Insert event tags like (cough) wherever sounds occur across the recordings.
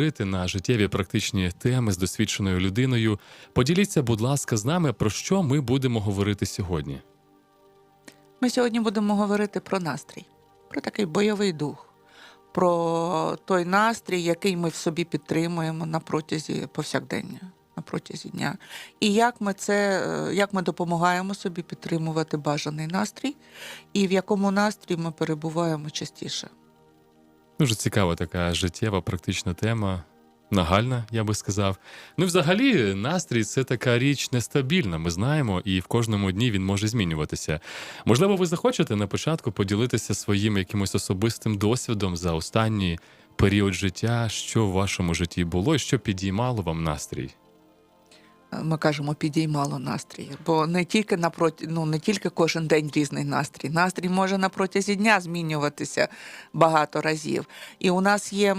говорити на життєві практичні теми з досвідченою людиною. Поділіться, будь ласка, з нами про що ми будемо говорити сьогодні. Ми сьогодні будемо говорити про настрій, про такий бойовий дух, про той настрій, який ми в собі підтримуємо на протязі повсякдення, на протязі дня. І як ми це, е, як ми допомагаємо собі підтримувати бажаний настрій, і в якому настрій ми перебуваємо частіше. Дуже цікава така життєва практична тема. Нагальна, я би сказав. Ну, взагалі, настрій це така річ нестабільна. Ми знаємо, і в кожному дні він може змінюватися. Можливо, ви захочете на початку поділитися своїм якимось особистим досвідом за останній період життя, що в вашому житті було, і що підіймало вам настрій. Ми кажемо, підіймало настрій, бо не тільки напроти, ну не тільки кожен день різний настрій. Настрій може на протязі дня змінюватися багато разів. І у нас є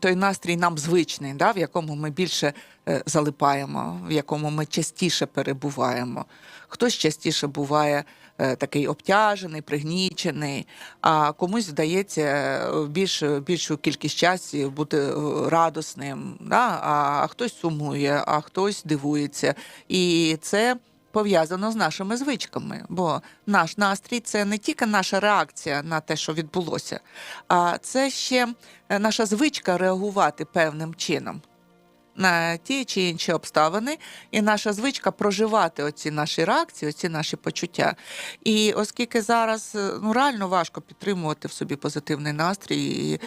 той настрій нам звичний, да, в якому ми більше е, залипаємо, в якому ми частіше перебуваємо. Хтось частіше буває такий обтяжений, пригнічений, а комусь вдається е, більш, більшу кількість часу бути е, радосним, да? а хтось сумує, а хтось дивується. І це пов'язано з нашими звичками, бо наш настрій це не тільки наша реакція на те, що відбулося, а це ще е, наша звичка реагувати певним чином. На ті чи інші обставини, і наша звичка проживати оці наші реакції, оці наші почуття. І оскільки зараз е, ну реально важко підтримувати в собі позитивний настрій і,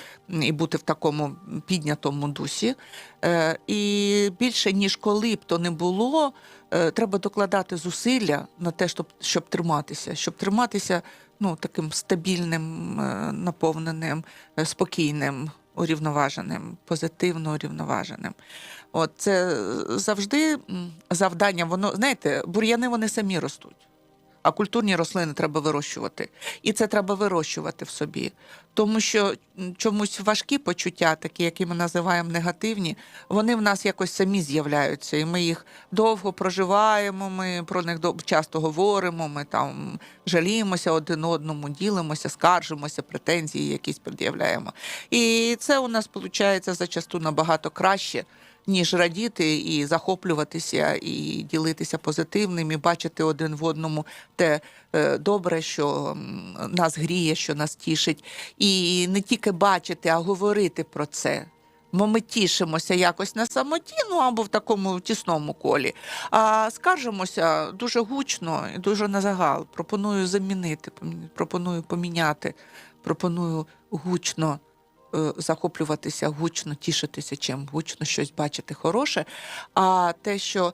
і бути в такому піднятому дусі, е, і більше ніж коли б то не було, е, треба докладати зусилля на те, щоб, щоб триматися, щоб триматися ну, таким стабільним, е, наповненим, е, спокійним. Урівноваженим, позитивно урівноваженим. От це завжди завдання. Воно знаєте, бур'яни вони самі ростуть, а культурні рослини треба вирощувати. І це треба вирощувати в собі. Тому що чомусь важкі почуття, такі, які ми називаємо негативні, вони в нас якось самі з'являються, і ми їх довго проживаємо. Ми про них часто говоримо. Ми там жаліємося один одному, ділимося, скаржимося, претензії якісь пред'являємо. І це у нас виходить зачасту набагато краще. Ніж радіти і захоплюватися, і ділитися позитивним, і бачити один в одному те е, добре, що нас гріє, що нас тішить, і не тільки бачити, а говорити про це. Бо ми тішимося якось на самоті, ну або в такому тісному колі. А скаржимося дуже гучно і дуже на загал. Пропоную замінити, пропоную поміняти, пропоную гучно захоплюватися, гучно тішитися чим, гучно щось бачити хороше. А те, що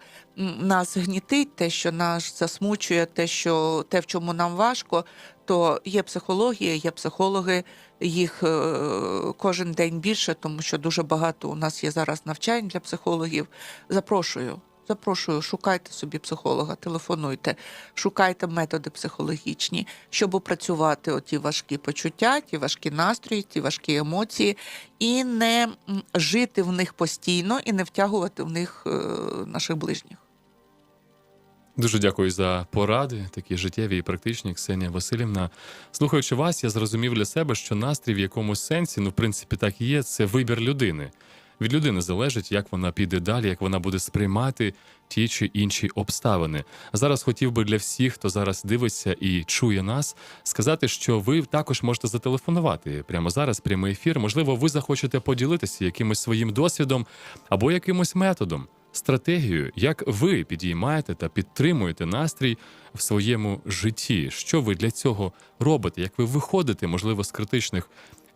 нас гнітить, те, що нас засмучує, те, що те, в чому нам важко, то є психологія, є психологи, їх е, кожен день більше, тому що дуже багато у нас є зараз навчань для психологів. Запрошую. Запрошую, шукайте собі психолога, телефонуйте, шукайте методи психологічні, щоб опрацювати оті важкі почуття, ті важкі настрої, ті важкі емоції, і не жити в них постійно, і не втягувати в них е, наших ближніх. Дуже дякую за поради, такі життєві і практичні, Ксенія Васильівна. Слухаючи вас, я зрозумів для себе, що настрій в якомусь сенсі, ну, в принципі, так і є, це вибір людини. Від людини залежить, як вона піде далі, як вона буде сприймати ті чи інші обставини. Зараз хотів би для всіх, хто зараз дивиться і чує нас, сказати, що ви також можете зателефонувати прямо зараз. Прямий ефір. Можливо, ви захочете поділитися якимось своїм досвідом або якимось методом, стратегією, як ви підіймаєте та підтримуєте настрій в своєму житті. Що ви для цього робите? Як ви виходите, можливо, з критичних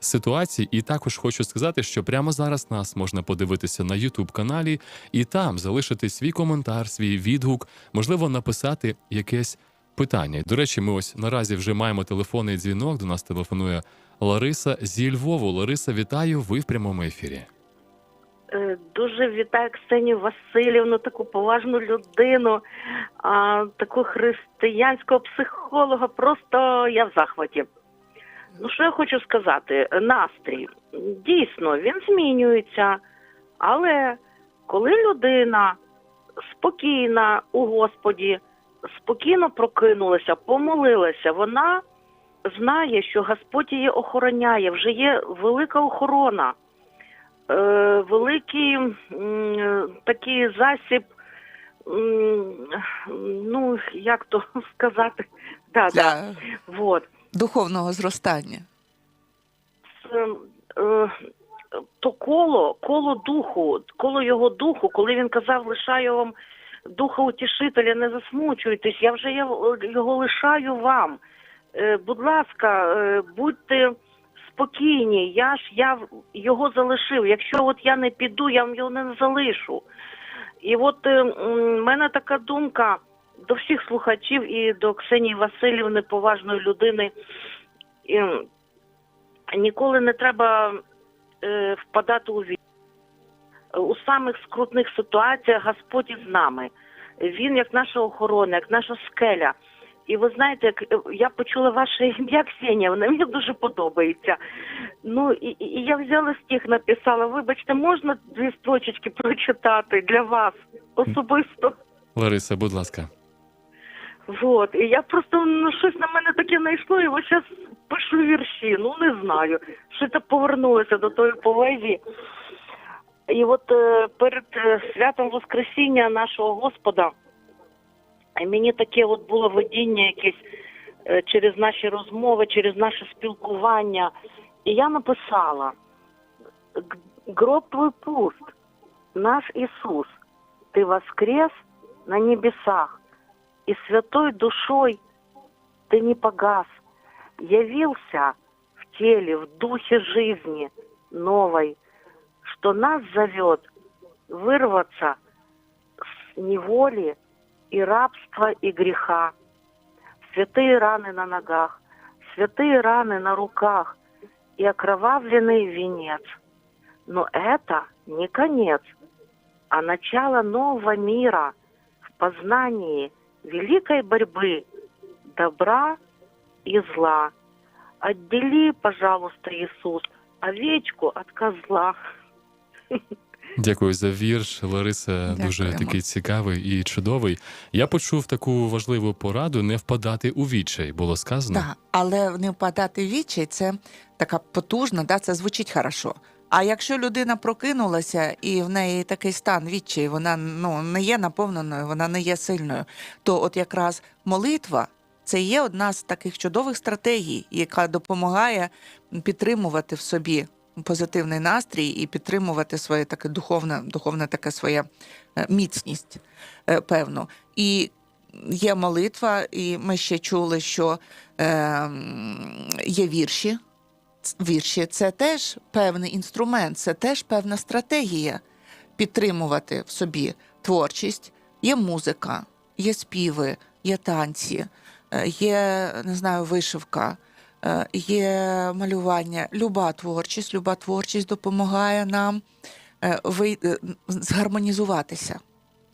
ситуацій? І також хочу сказати, що прямо зараз нас можна подивитися на youtube каналі і там залишити свій коментар, свій відгук, можливо, написати якесь питання. До речі, ми ось наразі вже маємо телефонний дзвінок. До нас телефонує Лариса зі Львову. Лариса, вітаю! Ви в прямому ефірі. Е, Дуже вітаю Ксенію Васильівну, таку поважну людину, а, таку християнського психолога. Просто я в захваті. Ну, що я хочу сказати? Настрій. Дійсно, він змінюється. Але коли людина спокійна у Господі, спокійно прокинулася, помолилася, вона знає, що Господь її охороняє, вже є велика охорона. е, великий м, такий засіб. Ну, як то (laughs) сказати? Да, да. Для Вот. Духовного зростання. Це, е, то коло, коло духу, коло його духу, коли він казав, лишаю вам духа утішителя, не засмучуйтесь, я вже його лишаю вам. Е, будь ласка, е, будьте спокійні, я ж я його залишив. Якщо от я не піду, я вам його не залишу. І от е, в мене така думка до всіх слухачів і до Ксенії Васильівни, поважної людини. І, ніколи не треба е, впадати у війну. У самих скрутних ситуаціях Господь із нами. Він як наша охорона, як наша скеля. І ви знаєте, як е, я почула ваше ім'я Ксенія, воно мені дуже подобається. Ну і, і і я взяла стих, написала. Вибачте, можна дві строчечки прочитати для вас особисто? Лариса, будь ласка. Вот. І я просто ну, щось на мене таке знайшло, і ось зараз пишу вірші. Ну не знаю. Що це повернулося до тої поезії. І от е, перед е, святом Воскресіння нашого Господа мені таке от було видіння якесь е, через наші розмови, через наше спілкування. І я написала: «Г- гроб твой пуст, наш Ісус, ти воскрес на небесах и святой душой ты не погас, явился в теле, в духе жизни новой, что нас зовет вырваться с неволи и рабства и греха. Святые раны на ногах, святые раны на руках и окровавленный венец. Но это не конец, а начало нового мира в познании великой борьбы добра и зла. Отдели, пожалуйста, Иисус, овечку от козла. Дякую за вірш. Лариса дуже такий цікавий і чудовий. Я почув таку важливу пораду не впадати у відчай, було сказано. Так, але не впадати в відчай це така потужна, да, це звучить хорошо. А якщо людина прокинулася і в неї такий стан відчай, вона ну, не є наповненою, вона не є сильною, то от якраз молитва це є одна з таких чудових стратегій, яка допомагає підтримувати в собі позитивний настрій і підтримувати своє таке духовне, духовне таке своє е, міцність е, певну. І є молитва, і ми ще чули, що е, є вірші. Вірші це теж певний інструмент, це теж певна стратегія підтримувати в собі творчість. Є музика, є співи, є танці, е, є не знаю, вишивка, е, є малювання. Люба творчість, люба творчість допомагає нам е, згармонізуватися.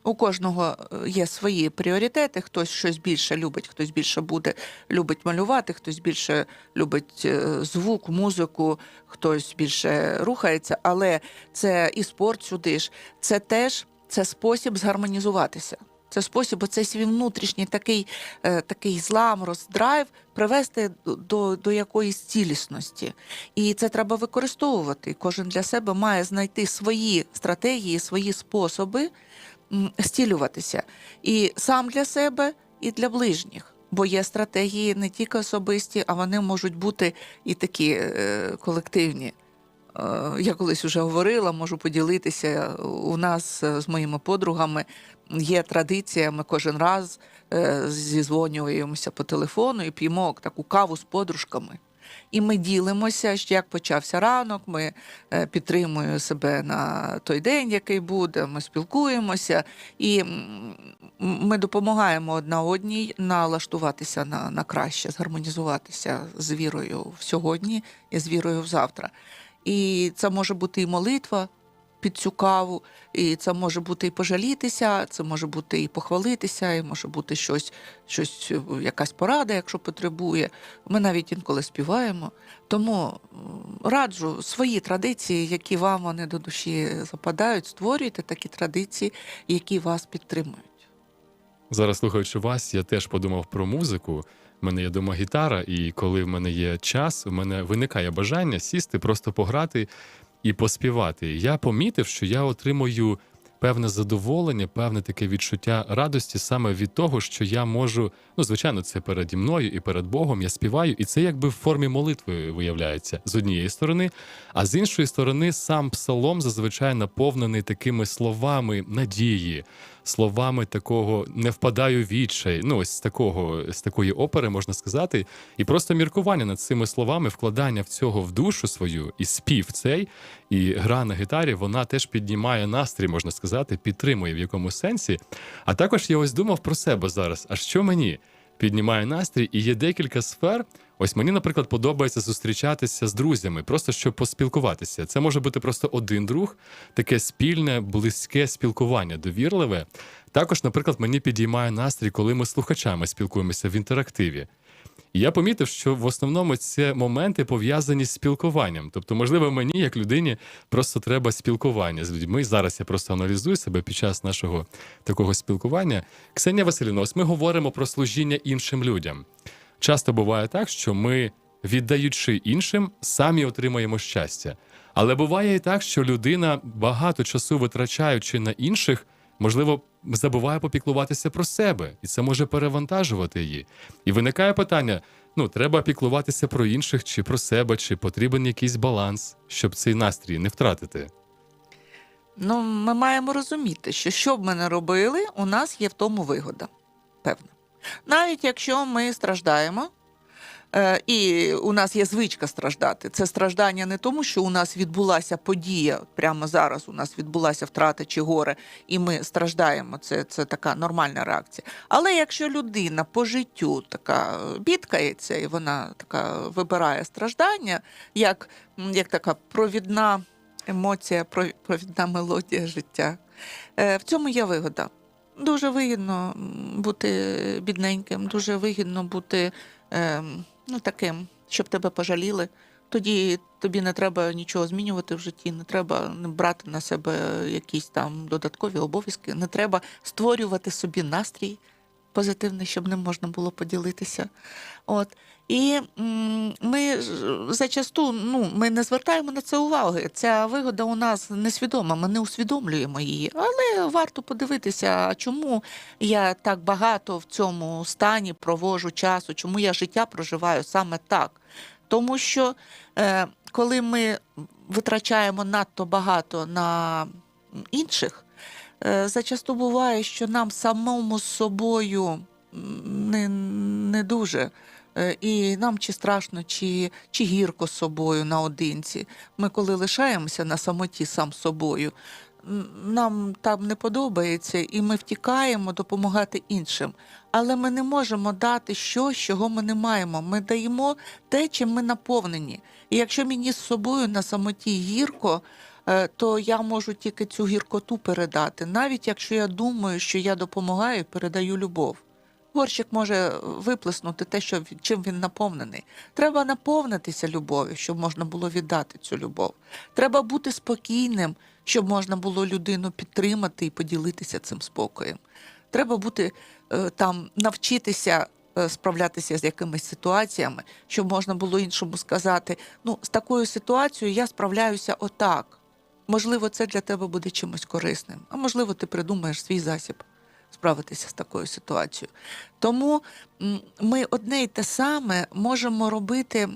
У кожного е, є свої пріоритети. Хтось щось більше любить, хтось більше буде любить малювати, хтось більше любить е, звук, музику, хтось більше рухається. Але це і спорт сюди ж. Це теж це спосіб згармонізуватися. Це спосіб, оцей свій внутрішній такий, е, такий злам, роздрайв привести до, до якоїсь цілісності. І це треба використовувати. Кожен для себе має знайти свої стратегії, свої способи м, зцілюватися. І сам для себе, і для ближніх. Бо є стратегії не тільки особисті, а вони можуть бути і такі е, колективні. Е, Я колись вже говорила, можу поділитися. У нас е, з моїми подругами є традиція. Ми кожен раз е, зізвонюємося по телефону і п'ємо таку каву з подружками. І ми ділимося, як почався ранок, ми е, підтримуємо себе на той день, який буде, ми спілкуємося, і ми допомагаємо одна одній налаштуватися на, на краще, згармонізуватися з вірою в сьогодні і з вірою в завтра. І це може бути і молитва під цю каву, і це може бути і пожалітися, це може бути і похвалитися, і може бути щось, щось, е, якась порада, якщо потребує. Ми навіть інколи співаємо. Тому раджу свої традиції, які вам вони до душі западають, створюйте такі традиції, які вас підтримують. Зараз слухаючи вас, я теж подумав про музику. У мене є дома гітара, і коли в мене є час, у мене виникає бажання сісти, просто пограти і поспівати. Я помітив, що я отримую певне задоволення, певне таке відчуття радості саме від того, що я можу, ну звичайно, це переді мною і перед Богом. Я співаю, і це якби в формі молитви виявляється з однієї сторони, а з іншої сторони, сам псалом зазвичай наповнений такими словами надії, словами такого не впадаю відчай. Ну ось з такого з такої опери можна сказати, і просто міркування над цими словами, вкладання в цього в душу свою і спів цей, і гра на гітарі, вона теж піднімає настрій, можна сказати, підтримує в якомусь сенсі. А також я ось думав про себе зараз. А що мені піднімає настрій? І є декілька сфер. Ось мені, наприклад, подобається зустрічатися з друзями, просто щоб поспілкуватися. Це може бути просто один друг, таке спільне, близьке спілкування, довірливе. Також, наприклад, мені підіймає настрій, коли ми з слухачами спілкуємося в інтерактиві. Я помітив, що в основному це моменти пов'язані з спілкуванням. Тобто, можливо, мені, як людині, просто треба спілкування з людьми. Зараз я просто аналізую себе під час нашого такого спілкування. Ксенія Василівна, ось ми говоримо про служіння іншим людям. Часто буває так, що ми, віддаючи іншим, самі отримаємо щастя. Але буває і так, що людина, багато часу витрачаючи на інших, можливо, забуває попіклуватися про себе, і це може перевантажувати її. І виникає питання: ну, треба піклуватися про інших, чи про себе, чи потрібен якийсь баланс, щоб цей настрій не втратити. Ну, ми маємо розуміти, що що б ми не робили, у нас є в тому вигода. Певно. Навіть якщо ми страждаємо, і у нас є звичка страждати. Це страждання не тому, що у нас відбулася подія, прямо зараз у нас відбулася втрата чи горе, і ми страждаємо. Це, це така нормальна реакція. Але якщо людина по життю така е, бідкається, і вона така вибирає страждання, як, як така провідна емоція, провідна мелодія життя. Е, В цьому є вигода. Дуже вигідно бути бідненьким, дуже вигідно бути ем, ну, таким, щоб тебе пожаліли. Тоді тобі не треба нічого змінювати в житті, не треба брати на себе якісь там додаткові обов'язки, не треба створювати собі настрій позитивний, щоб ним можна було поділитися. От. І ми зачасту ну, ми не звертаємо на це уваги. Ця вигода у нас несвідома, ми не усвідомлюємо її. Але варто подивитися, чому я так багато в цьому стані провожу часу, чому я життя проживаю саме так. Тому що е, коли ми витрачаємо надто багато на інших, зачасту буває, що нам самому з собою не, не дуже. Е, І нам чи страшно, чи, чи гірко з собою наодинці. Ми, коли лишаємося на самоті сам собою, нам там не подобається, і ми втікаємо допомагати іншим. Але ми не можемо дати щось, чого ми не маємо. Ми даємо те, чим ми наповнені. І якщо мені з собою на самоті гірко, е, то я можу тільки цю гіркоту передати, навіть якщо я думаю, що я допомагаю, передаю любов. Горщик може виплеснути те, що чим він наповнений. Треба наповнитися любов'ю, щоб можна було віддати цю любов. Треба бути спокійним, щоб можна було людину підтримати і поділитися цим спокоєм. Треба бути е, там, навчитися е, справлятися з якимись ситуаціями, щоб можна було іншому сказати: ну, з такою ситуацією я справляюся отак. Можливо, це для тебе буде чимось корисним, а можливо, ти придумаєш свій засіб справитися з такою ситуацією. Тому ми одне й те саме можемо робити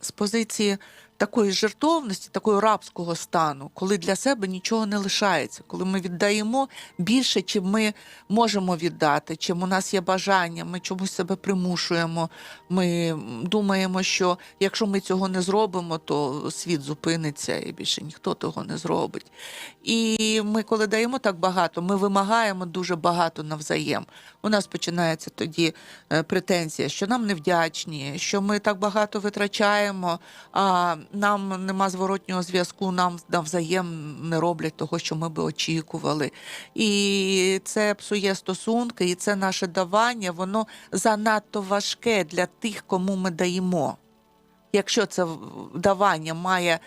з позиції такої жертовності, такого рабського стану, коли для себе нічого не лишається, коли ми віддаємо більше, чим ми можемо віддати, чим у нас є бажання, ми чомусь себе примушуємо. Ми думаємо, що якщо ми цього не зробимо, то світ зупиниться і більше ніхто того не зробить. І ми, коли даємо так багато, ми вимагаємо дуже багато навзаєм. У нас починається тоді е, претензія, що нам невдячні, що ми так багато витрачаємо, а нам нема зворотнього зв'язку, нам навзаєм не роблять того, що ми би очікували. І це псує стосунки, і це наше давання, воно занадто важке для тих, кому ми даємо. Якщо це давання має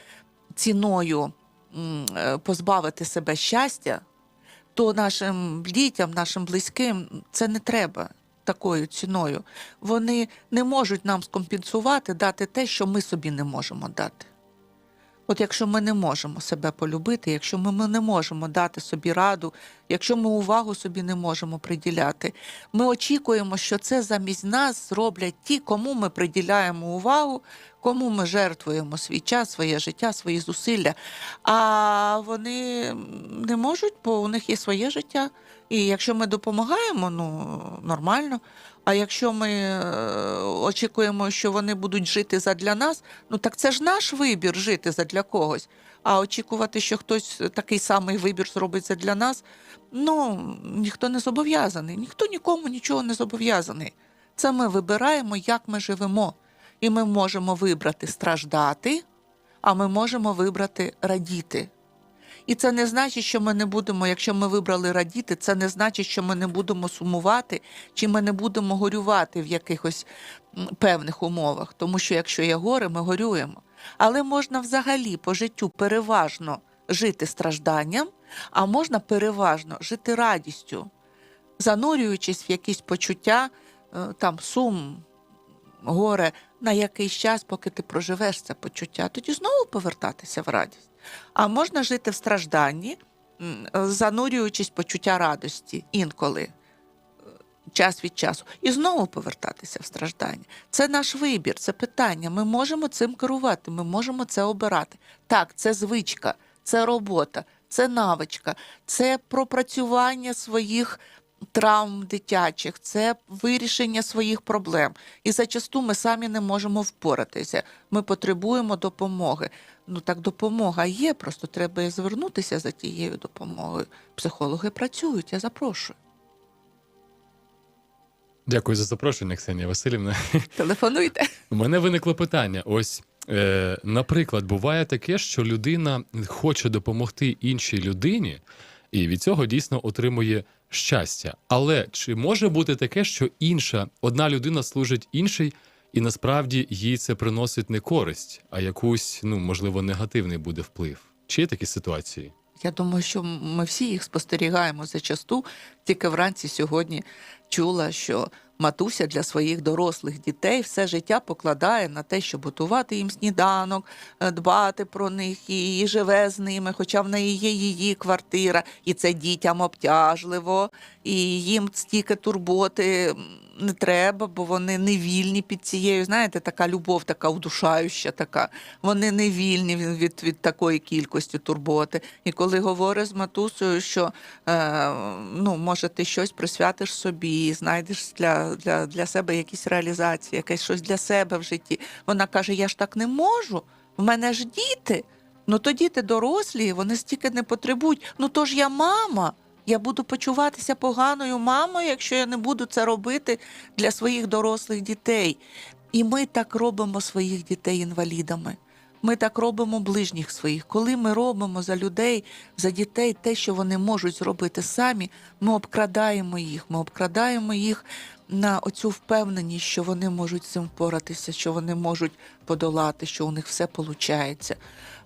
ціною е, позбавити себе щастя, то нашим дітям, нашим близьким це не треба такою ціною. Вони не можуть нам скомпенсувати, дати те, що ми собі не можемо дати. От якщо ми не можемо себе полюбити, якщо ми, не можемо дати собі раду, якщо ми увагу собі не можемо приділяти, ми очікуємо, що це замість нас зроблять ті, кому ми приділяємо увагу, кому ми жертвуємо свій час, своє життя, свої зусилля. А вони не можуть, бо у них є своє життя. І якщо ми допомагаємо, ну нормально. А якщо ми е, очікуємо, що вони будуть жити задля нас, ну так це ж наш вибір жити задля когось. А очікувати, що хтось такий самий вибір зробить задля нас, ну ніхто не зобов'язаний, ніхто нікому нічого не зобов'язаний. Це ми вибираємо, як ми живемо. І ми можемо вибрати страждати, а ми можемо вибрати радіти. І це не значить, що ми не будемо, якщо ми вибрали радіти, це не значить, що ми не будемо сумувати, чи ми не будемо горювати в якихось певних умовах. Тому що якщо є горе, ми горюємо. Але можна взагалі по життю переважно жити стражданням, а можна переважно жити радістю, занурюючись в якісь почуття, е, там сум, горе на якийсь час, поки ти проживеш це почуття, тоді знову повертатися в радість. А можна жити в стражданні, занурюючись почуття радості інколи, е, час від часу, і знову повертатися в страждання. Це наш вибір, це питання. Ми можемо цим керувати, ми можемо це обирати. Так, це звичка, це робота, це навичка, це пропрацювання своїх. Травм дитячих, це вирішення своїх проблем. І зачасту ми самі не можемо впоратися. Ми потребуємо допомоги. Ну так допомога є, просто треба звернутися за тією допомогою. Психологи працюють, я запрошую. Дякую за запрошення, Ксенія Васильівна. (laughs) Телефонуйте. У мене виникло питання. Ось, е, наприклад, буває таке, що людина хоче допомогти іншій людині, і від цього дійсно отримує щастя. Але чи може бути таке, що інша одна людина служить іншій, і насправді їй це приносить не користь, а якусь, ну можливо, негативний буде вплив? Чи є такі ситуації? Я думаю, що ми всі їх спостерігаємо зачасту. Тільки вранці сьогодні чула, що матуся для своїх дорослих дітей все життя покладає на те, щоб готувати їм сніданок, е, дбати про них і, живе з ними, хоча в неї є її квартира, і це дітям обтяжливо, і їм стільки турботи не треба, бо вони не вільні під цією. Знаєте, така любов, така удушающа, така. Вони не вільні від, від, такої кількості турботи. І коли говорить з матусею, що е, ну, може, ти щось присвятиш собі, знайдеш для, для, для себе якісь реалізації, якесь щось для себе в житті. Вона каже: Я ж так не можу, в мене ж діти. Ну то діти дорослі, вони стільки не потребують. Ну то ж я мама. Я буду почуватися поганою мамою, якщо я не буду це робити для своїх дорослих дітей. І ми так робимо своїх дітей інвалідами. Ми так робимо ближніх своїх. Коли ми робимо за людей, за дітей те, що вони можуть зробити самі, ми обкрадаємо їх. Ми обкрадаємо їх на оцю впевненість, що вони можуть з цим впоратися, що вони можуть подолати, що у них все виходить.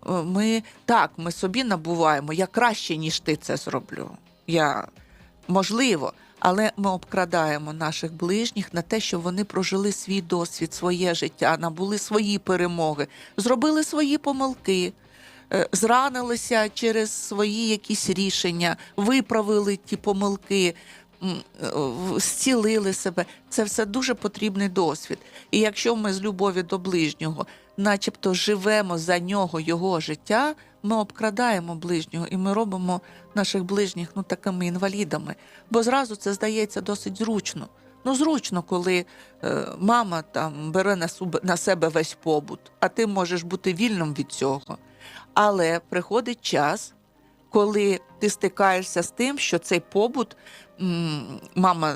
Ми так, ми собі набуваємо, я краще, ніж ти це зроблю. Я можливо, але ми обкрадаємо наших ближніх на те, щоб вони прожили свій досвід, своє життя, набули свої перемоги, зробили свої помилки, е, зранилися через свої якісь рішення, виправили ті помилки. е, Зцілили себе, це все дуже потрібний досвід. І якщо ми з любові до ближнього, начебто живемо за нього його життя, ми обкрадаємо ближнього і ми робимо наших ближніх ну такими інвалідами. Бо зразу це здається досить зручно. Ну, зручно, коли е, мама там бере на, суб- на себе весь побут, а ти можеш бути вільним від цього. Але приходить час, коли ти стикаєшся з тим, що цей побут, м, мама.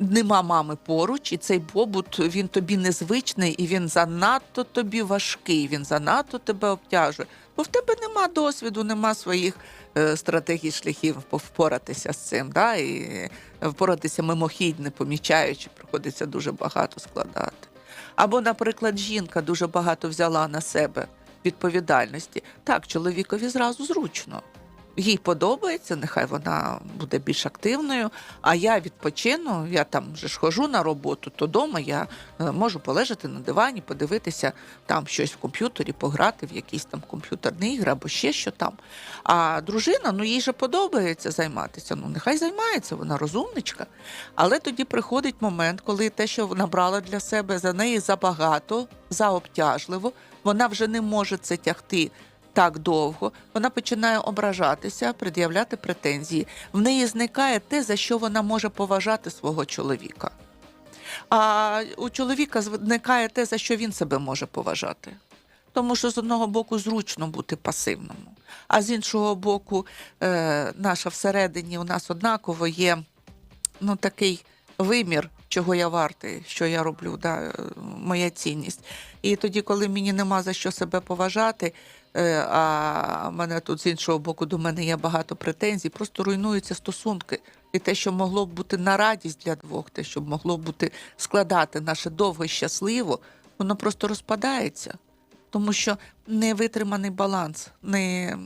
Нема мами поруч, і цей побут він тобі незвичний, і він занадто тобі важкий, він занадто тебе обтяжує. Бо в тебе нема досвіду, нема своїх е, стратегій, шляхів впоратися з цим. Да? І е, впоратися мимохідь, не помічаючи, приходиться дуже багато складати. Або, наприклад, жінка дуже багато взяла на себе відповідальності. Так, чоловікові зразу зручно. Їй подобається, нехай вона буде більш активною. А я відпочину, я там вже ж хожу на роботу, то вдома я е, можу полежати на дивані, подивитися там щось в комп'ютері, пограти в якісь там комп'ютерні ігри або ще що там. А дружина, ну їй же подобається займатися. Ну нехай займається, вона розумничка. Але тоді приходить момент, коли те, що вона брала для себе, за неї забагато, заобтяжливо, вона вже не може це тягти. Так довго вона починає ображатися, пред'являти претензії. В неї зникає те, за що вона може поважати свого чоловіка. А у чоловіка зникає те, за що він себе може поважати. Тому що з одного боку зручно бути пасивному, а з іншого боку, е, наша всередині у нас однаково є ну, такий вимір, чого я вартий, що я роблю, да, е, моя цінність. І тоді, коли мені нема за що себе поважати, а мене тут з іншого боку до мене є багато претензій, просто руйнуються стосунки. І те, що могло б бути на радість для двох, те, що могло б бути складати наше довго і щасливо, воно просто розпадається. Тому що не витриманий баланс, не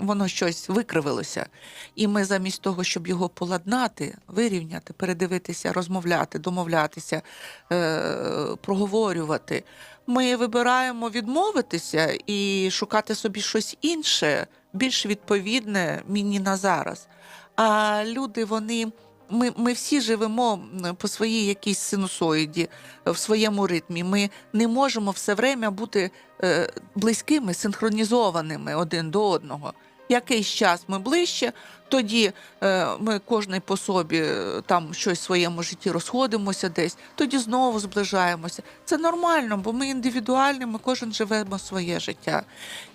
воно щось викривилося. І ми замість того, щоб його поладнати, вирівняти, передивитися, розмовляти, домовлятися, е- проговорювати, ми вибираємо відмовитися і шукати собі щось інше, більш відповідне мені на зараз. А люди, вони. Ми, ми всі живемо по своїй якійсь синусоїді, в своєму ритмі. Ми не можемо все время бути е, близькими, синхронізованими один до одного. Якийсь час ми ближче, тоді е, ми кожний по собі е, там щось в своєму житті розходимося десь, тоді знову зближаємося. Це нормально, бо ми індивідуальні, ми кожен живемо своє життя.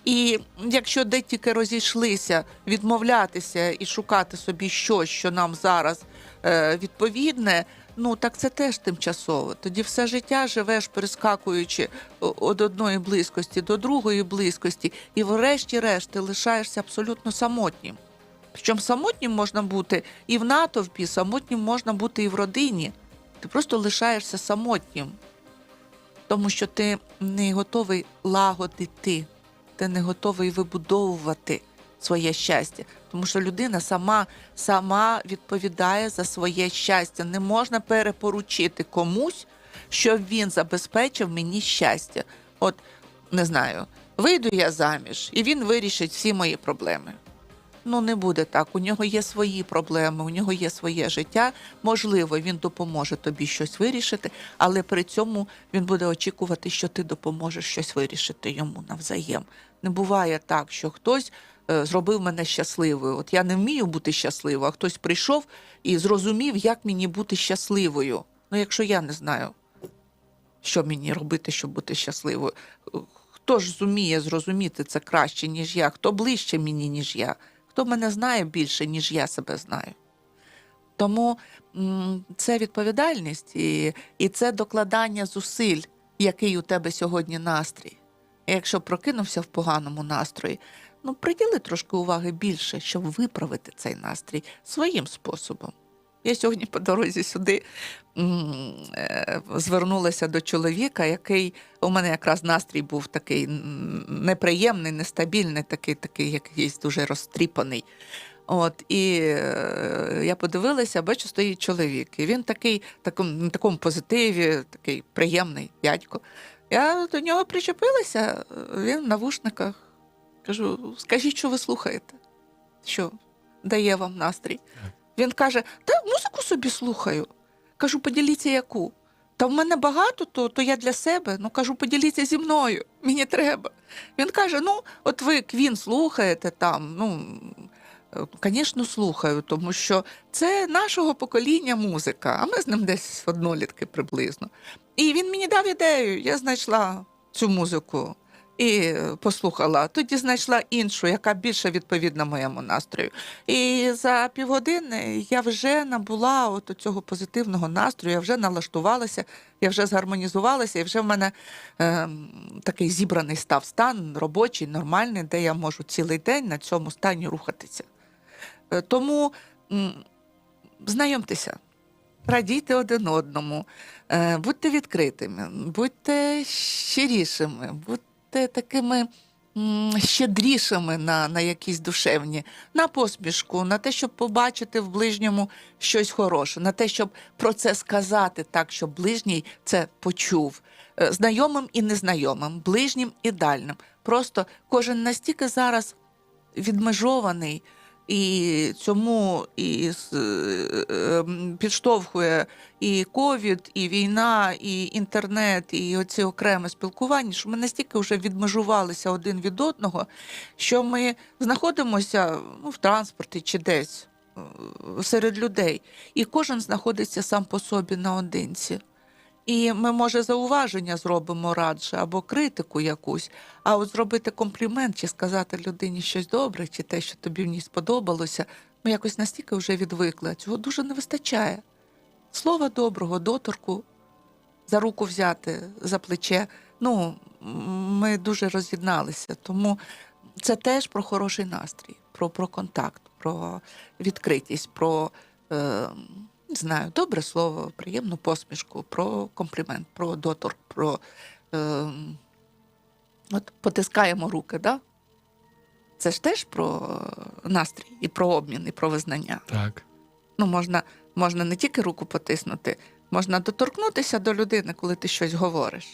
І якщо де розійшлися відмовлятися і шукати собі щось, що нам зараз е, відповідне, ну так це теж тимчасово. Тоді все життя живеш, перескакуючи від одної близькості до другої близькості, і врешті-решт ти лишаєшся абсолютно самотнім. Причому самотнім можна бути і в натовпі, самотнім можна бути і в родині. Ти просто лишаєшся самотнім, тому що ти не готовий лагодити, ти не готовий вибудовувати своє щастя. Тому що людина сама, сама відповідає за своє щастя. Не можна перепоручити комусь, щоб він забезпечив мені щастя. От не знаю, вийду я заміж, і він вирішить всі мої проблеми. Ну, не буде так. У нього є свої проблеми, у нього є своє життя. Можливо, він допоможе тобі щось вирішити, але при цьому він буде очікувати, що ти допоможеш щось вирішити йому навзаєм. Не буває так, що хтось зробив мене щасливою. От я не вмію бути щасливою, а хтось прийшов і зрозумів, як мені бути щасливою. Ну, якщо я не знаю, що мені робити, щоб бути щасливою. Хто ж зуміє зрозуміти це краще, ніж я? Хто ближче мені, ніж я? Хто мене знає більше, ніж я себе знаю? Тому це відповідальність і, і це докладання зусиль, який у тебе сьогодні настрій. Якщо прокинувся в поганому настрої, ну приділи трошки уваги більше, щоб виправити цей настрій своїм способом. Я сьогодні по дорозі сюди е, звернулася до чоловіка, який у мене якраз настрій був такий неприємний, нестабільний, такий, такий якийсь дуже розтріпаний. От, і е, я подивилася, бачу, стоїть чоловік. І він такий, таком, на такому позитиві, такий приємний дядько. Я до нього причепилася, він в навушниках. Кажу: скажіть, що ви слухаєте? Що дає вам настрій? Він каже: Та музику собі слухаю. Кажу, поділіться яку. Та в мене багато, то, то я для себе. Ну кажу, поділіться зі мною, мені треба. Він каже: ну, от ви квін слухаєте там. Ну, звісно, слухаю, тому що це нашого покоління музика, а ми з ним десь однолітки приблизно. І він мені дав ідею, я знайшла цю музику і послухала. Тоді знайшла іншу, яка більше відповідна моєму настрою. І за півгодини я вже набула от цього позитивного настрою, я вже налаштувалася, я вже згармонізувалася, і вже в мене е, такий зібраний став стан, робочий, нормальний, де я можу цілий день на цьому стані рухатися. Е, тому м, знайомтеся. Радійте один одному, е, будьте відкритими, будьте щирішими, будьте такими щедрішими на, на якісь душевні, на посмішку, на те, щоб побачити в ближньому щось хороше, на те, щоб про це сказати так, щоб ближній це почув. Е, Знайомим і незнайомим, ближнім і дальним. Просто кожен настільки зараз відмежований. І цьому і е, е, м, підштовхує і ковід, і війна, і інтернет, і оці окреме спілкування, що ми настільки вже відмежувалися один від одного, що ми знаходимося ну, в транспорті чи десь е, серед людей, і кожен знаходиться сам по собі наодинці. І ми, може, зауваження зробимо радше або критику якусь, а от зробити комплімент чи сказати людині щось добре, чи те, що тобі в ній сподобалося, ми якось настільки вже відвикли. Цього дуже не вистачає. Слова доброго, доторку, за руку взяти, за плече. Ну, ми дуже роз'єдналися. Тому це теж про хороший настрій, про, про контакт, про відкритість, про. Е, не знаю, добре слово, приємну посмішку, про комплімент, про доторк, про е, от потискаємо руки, да? Це ж теж про настрій, і про обмін, і про визнання. Так. Ну, можна, можна не тільки руку потиснути, можна доторкнутися до людини, коли ти щось говориш.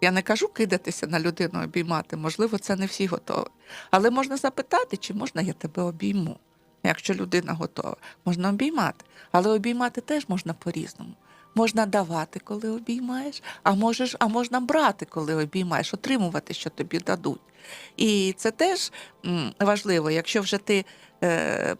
Я не кажу кидатися на людину, обіймати, можливо, це не всі готові. Але можна запитати, чи можна я тебе обійму. Якщо людина готова, можна обіймати. Але обіймати теж можна по-різному. Можна давати, коли обіймаєш, а можеш, а можна брати, коли обіймаєш, отримувати, що тобі дадуть. І це теж важливо. Якщо вже ти е,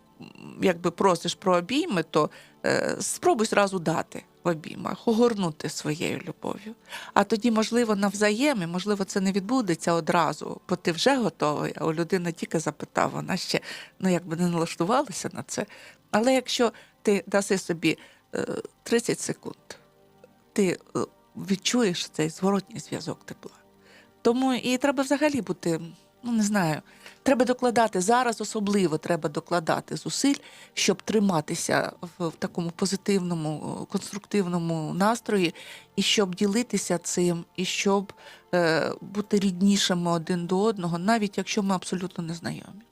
якби просиш про обійми, то е, спробуй зразу дати в обіймах, огорнути своєю любов'ю. А тоді, можливо, навзаєм, і, можливо, це не відбудеться одразу, бо ти вже готовий, а у людини тільки запитав, вона ще ну, якби не налаштувалася на це. Але якщо ти даси собі е, 30 секунд, ти е, відчуєш цей зворотній зв'язок тепла. Тому і треба взагалі бути, ну не знаю, треба докладати зараз, особливо треба докладати зусиль, щоб триматися в, в такому позитивному, конструктивному настрої, і щоб ділитися цим, і щоб е, бути ріднішими один до одного, навіть якщо ми абсолютно не знайомі.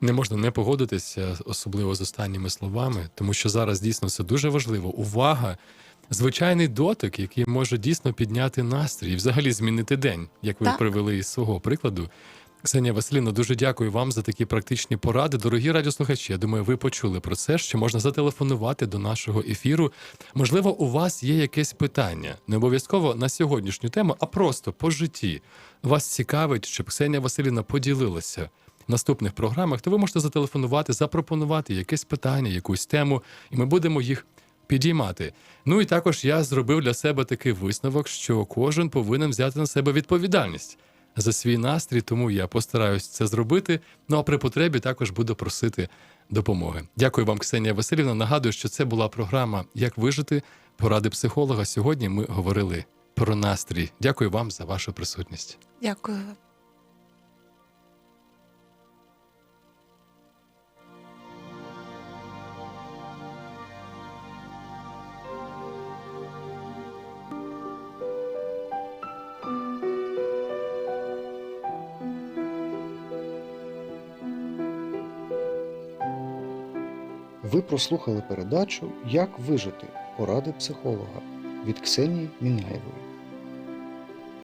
Не можна не погодитися, особливо з останніми словами, тому що зараз дійсно це дуже важливо. Увага, звичайний дотик, який може дійсно підняти настрій і взагалі змінити день, як ви Так. привели із свого прикладу. Ксенія Василівна, дуже дякую вам за такі практичні поради. Дорогі радіослухачі, я думаю, ви почули про це, що можна зателефонувати до нашого ефіру. Можливо, у вас є якесь питання, не обов'язково на сьогоднішню тему, а просто по житті. Вас цікавить, щоб Ксенія Василівна поділилася в наступних програмах, то ви можете зателефонувати, запропонувати якесь питання, якусь тему, і ми будемо їх підіймати. Ну і також я зробив для себе такий висновок, що кожен повинен взяти на себе відповідальність за свій настрій, тому я постараюсь це зробити. Ну а при потребі також буду просити допомоги. Дякую вам, Ксенія Васильівна. Нагадую, що це була програма Як вижити поради психолога. Сьогодні ми говорили про настрій. Дякую вам за вашу присутність. Дякую. Ви прослухали передачу Як вижити поради психолога від Ксенії Міняєвої.